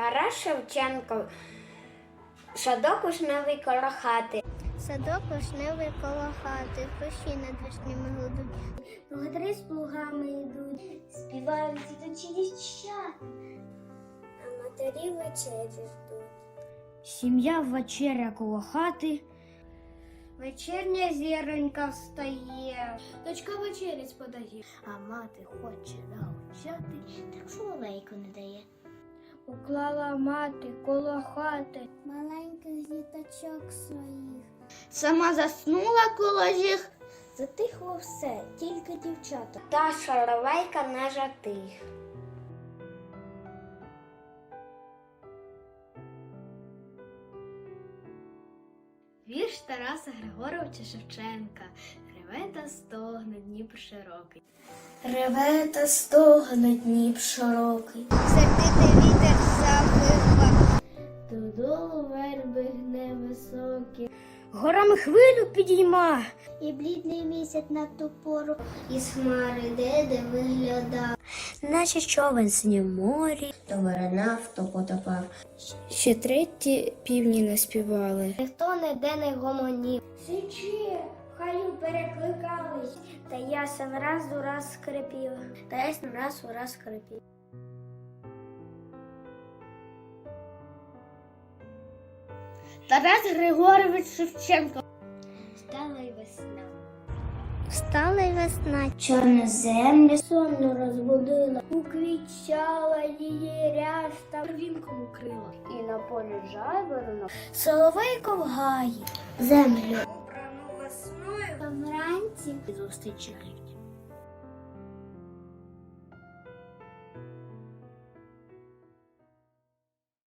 Тарас Шевченко. Садок вишневий коло хати. Садок вишневий коло хати, хрущі над вишнями гудуть. Благодари з плугами йдуть, співають ідучі дівчата, а матері вечері ждуть. Сім'я вечеря коло хати. Вечірня зіронька встає. Дочка вечерять подає, а мати хоче научати, так соловейку не дає. Уклала мати коло хати. Маленьких діточок своїх. Сама заснула коло їх. Затихло все, тільки дівчата. Та шаровейка не жатих. Вірш Тараса Григоровича Шевченка. Реве та стогне Дніпр широкий. Реве та стогне Дніп широкий. Сердитий вітер завива. Додолу верби гне високі. Горами хвилю підійма. І блідний місяць на ту пору із хмари де де виглядав. Наче човен синім морі. То виринав, то потопав. Ще треті півні не співали. Ніхто ніде не гомонів. Сичі, хаю перекликались, Та ясен раз у раз скрипів. Та ясен раз у раз скрипів. Тарас Григорович Шевченко. Стала й весна. Встала й весна. Чорну землю сонно розбудила. Уквічала її ряста. Рвінком укрила. І на полі жайворонок. Соловейко в гаї. Землю. Обрану весною. Зустрічі